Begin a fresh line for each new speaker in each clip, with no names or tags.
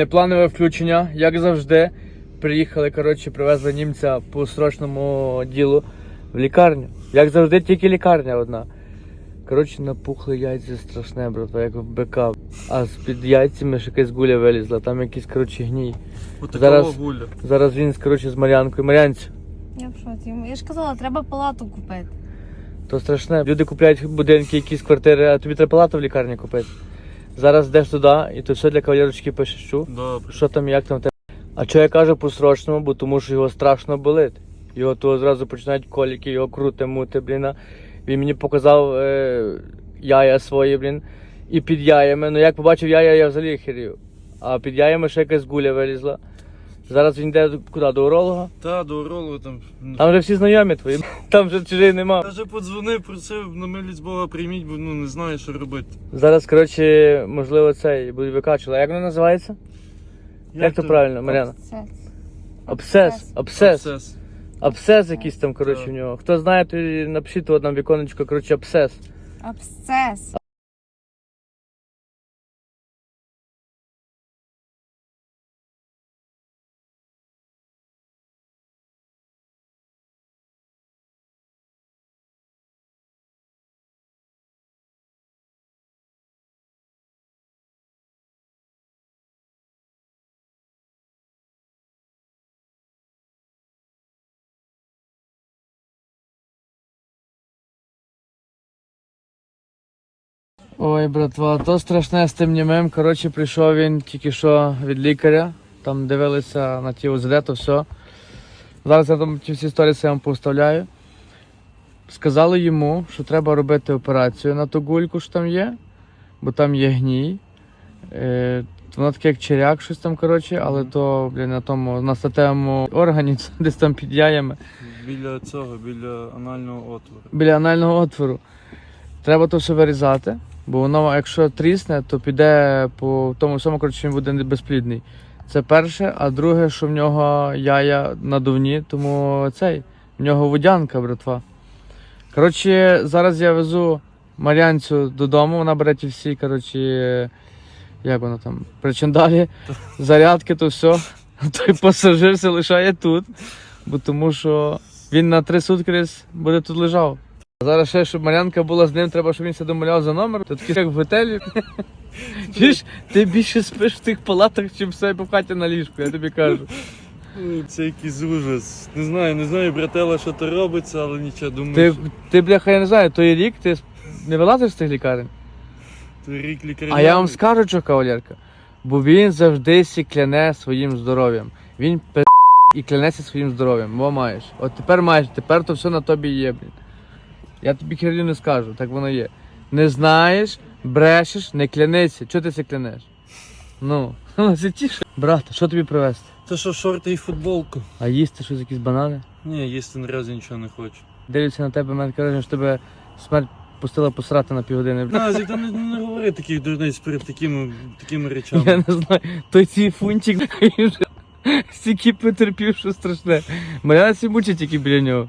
Непланове включення, як завжди. Приїхали, коротше, привезли німця по срочному ділу в лікарню. Як завжди, тільки лікарня одна. Коротше, напухли яйця страшне, братва, як в бика. А з-під яйцями ж якась гуля вилізла, там якийсь, коротше, гній.
От
Зараз-
гуля.
Зараз він, коротше, з Мар'янкою. Мар'янцю,
Я в шоці. Я ж казала, треба палату купити.
то страшне. Люди купляють будинки, якісь квартири, а тобі треба палату в лікарні купити. Зараз йдеш туди, і то все для кавалерочки пишеш, що?
Добре.
Що там, як там те. А що я кажу по срочному, бо тому що його страшно болить. Його то зразу починають коліки, його крути, мути, блін. Він мені показав е, яя свої, блін, і під яями. Ну як побачив яя, я взагалі херів. А під яями ще якась гуля вилізла. Зараз він йде куди, до уролога?
Та, до уролога там.
Там вже всі знайомі твої, там вже чужих нема.
Я вже подзвонив, просив, на милість Бога прийміть, бо ну не знаю, що робити.
Зараз, коротше, можливо, цей буде викачувати. А як воно називається? Як, то правильно, Мар'яна?
Це.
Обсес. Обсес.
Абсцес.
Абсцес якийсь там, коротше,
Так.
в нього. Хто знає, то і напишіть то нам віконечко, коротше, абсцес.
Абсцес.
Ой, братва, то страшне з тим німим. Коротше, прийшов він тільки що від лікаря. Там дивилися на ті ОЗД, то все. Зараз я там ті всі історії я вам поставляю. Сказали йому, що треба робити операцію на ту гульку, що там є, бо там є гній. Е, воно таке як черяк, щось там, коротше, але то, блін, на тому на статевому органі, десь там під яями.
Біля цього, біля анального отвору.
біля анального отвору. Треба то все вирізати, бо воно, якщо трісне, то піде по тому всьому, коротше, він буде безплідний. Це перше, а друге, що в нього яя надувні, тому цей, в нього водянка, братва. Коротше, зараз я везу Мар'янцю додому, вона бере ті всі, коротше, як воно там, причандалі, зарядки, то все. Той пасажир се лишає тут, бо тому що він на три сутки буде тут лежав. Зараз ще, щоб Мар'янка була з ним, треба, щоб він себе домовляв за номер. То таке як в готелі. Чуєш, ти більше спиш в тих палатах, чим в себе в хаті на ліжку, я тобі кажу.
Ой, Це якийсь ужас. Не знаю, не знаю, братела, що то робиться, але нічого, думаю,
Ти,
що
ти бляха, я не знаю, той рік ти не вилазиш з тих лікарень.
то рік лікаря.
А я вам скажу, що кавалерка, бо він завжди сі кляне своїм здоров'ям. Він пи і клянеться своїм здоров'ям, бо маєш. От тепер маєш, тепер то все на тобі є, блін. Я тобі херню не скажу, так воно є. Не знаєш, брешеш, не клянися. Чого ти це клянеш? Ну, це тіше. Брат, що тобі привезти?
Та що, шорти і футболку?
А їсти щось якісь банани?
Ні, їсти наразі нічого не хочу.
Дивляться на тебе, мене каже, що тебе смерть пустила посрати на півгодини.
Назік, та не, не говори таких дурниць перед такими, такими
Я
речами.
не знаю, той цей фунтик стільки потерпів, що страшне. Мар'яна сі мучить тільки біля нього.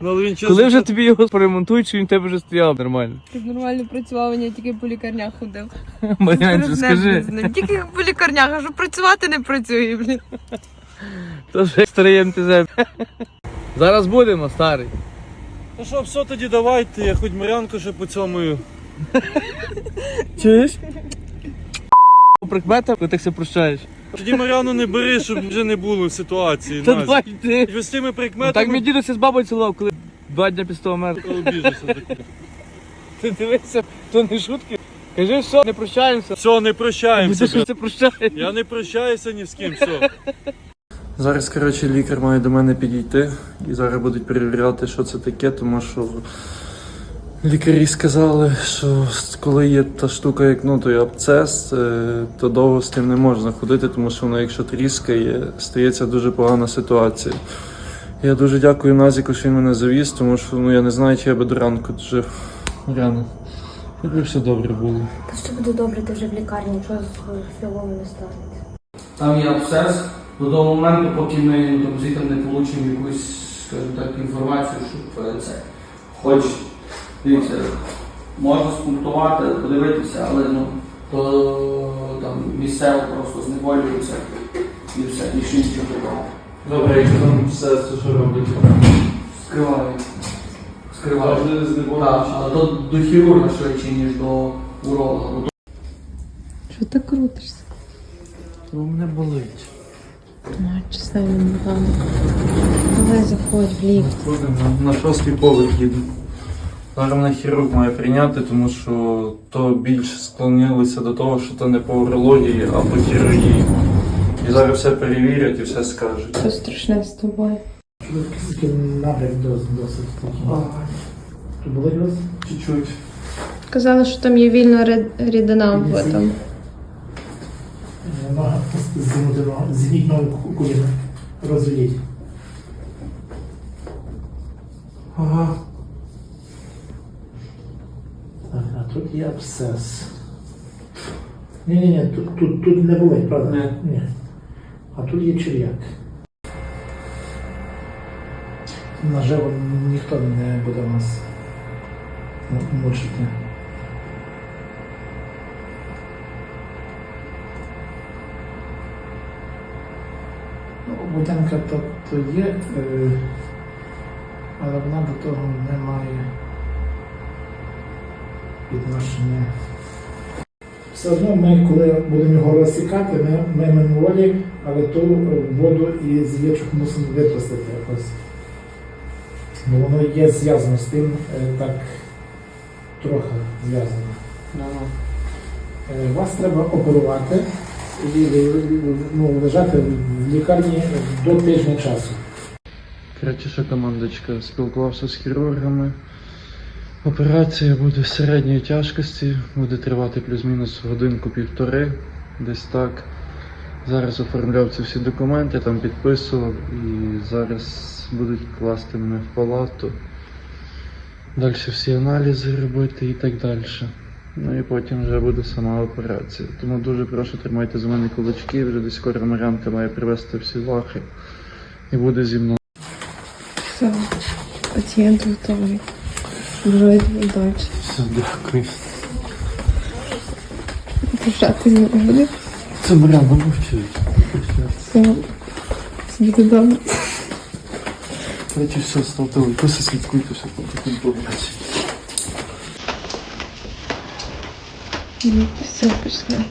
Ну, але він чесно,
Коли вже тобі його поремонтують, що він в тебе вже стояв нормально.
Ти нормально працював, я тільки по лікарнях ходив.
Мар'янчу, скажи,
Тільки по лікарнях, а що працювати не працює, блін.
то вже старий МТЗ. Зараз будемо, старий.
Ну що, все тоді давайте, я хоч Мар'янку ще поцьомую.
Чуєш? Прикмета, коли ти все прощаєш.
Тоді Мар'яну не бери, щоб вже не було ситуації.
Та давай ти.
Ви з тими
Ну, Так
прикметами
мій дідусь з бабою цілував, коли два дні після того мер.
обіжуся таке.
Ти дивися, то не шутки. Кажи, що не прощаємося.
Все, не прощаємося.
Ти що це прощаєш?
Я не прощаюся ні з ким, все. Зараз, коротше, лікар має до мене підійти і зараз будуть перевіряти, що це таке, тому що лікарі сказали, що коли є та штука, як ну, той абцес, е, то довго з тим не можна ходити, тому що воно, якщо тріскає, стається дуже погана ситуація. Я дуже дякую Назіку, що він мене завіз, тому що ну, я не знаю, чи я би до ранку жив. Рано. Якби все добре було.
Та що буде добре, ти вже в лікарні, нічого з філом не станеться.
Там є абсцес до того моменту, поки ми ну, там, не отримаємо якусь, скажімо так, інформацію, щоб це хоч дивіться, можна спунктувати, подивитися, але ну, то там місцево просто зневолюються і все, більше нічого такого.
Добре, якщо там все, то що робить?
Скривають. Скривають.
Завжди
Так,
зневолюючи.
але то до хірурга швидше, ніж до уролога.
Що ти крутишся?
У мене болить.
Маче себе погано. Давай заходь в ліфт.
Ходимо на, на шостий поверх їду. Зараз хірург має прийняти, тому що то більш склонилися до того, що то не по урології, а по хірургії. І зараз все перевірять і все скажуть.
Що страшне з тобою?
Набряк досить такий. Болить вас?
Чуть-чуть.
Казали, що там є вільна рідина в этом.
Е, Нога зігнути ногу, зігніть ногу ку- коліна. Розведіть.
Ага.
Так, а тут є абсцес. Ні, ні, ні, тут, тут, тут не болить, правда?
Ні.
Ні. А тут є черв'як. Наживо ніхто не буде нас му- мучити. Ну, Водянка то, то є, е, але вона до того не має відношення. Все одно ми, коли будемо його розсікати, ми мимо волі, але ту воду із яєчок мусимо випустити якось. Бо воно є зв'язано з тим, е, так трохи зв'язано. Е, Вас треба оперувати і ну, лежати в лікарні до тижня часу.
Коротше, що командочка, спілкувався з хірургами. Операція буде середньої тяжкості, буде тривати плюс-мінус годинку-півтори, десь так. Зараз оформляв ці всі документи, там підписував і зараз будуть класти мене в палату. Далі всі аналізи робити і так далі. Ну і потім вже буде сама операція. Тому дуже прошу тримайте за мене кулачки, вже десь скоро Марянка має привезти всі лахи і буде зі мною.
Все, пацієнт готовий. Бажаю далі.
Все, дякую.
Пишати не буде.
Це Маряна мовчить.
Все. Все буде добре.
Давайте все, ставте Просто слідкуйте, все потім побачить.
Ну, Все, пішли.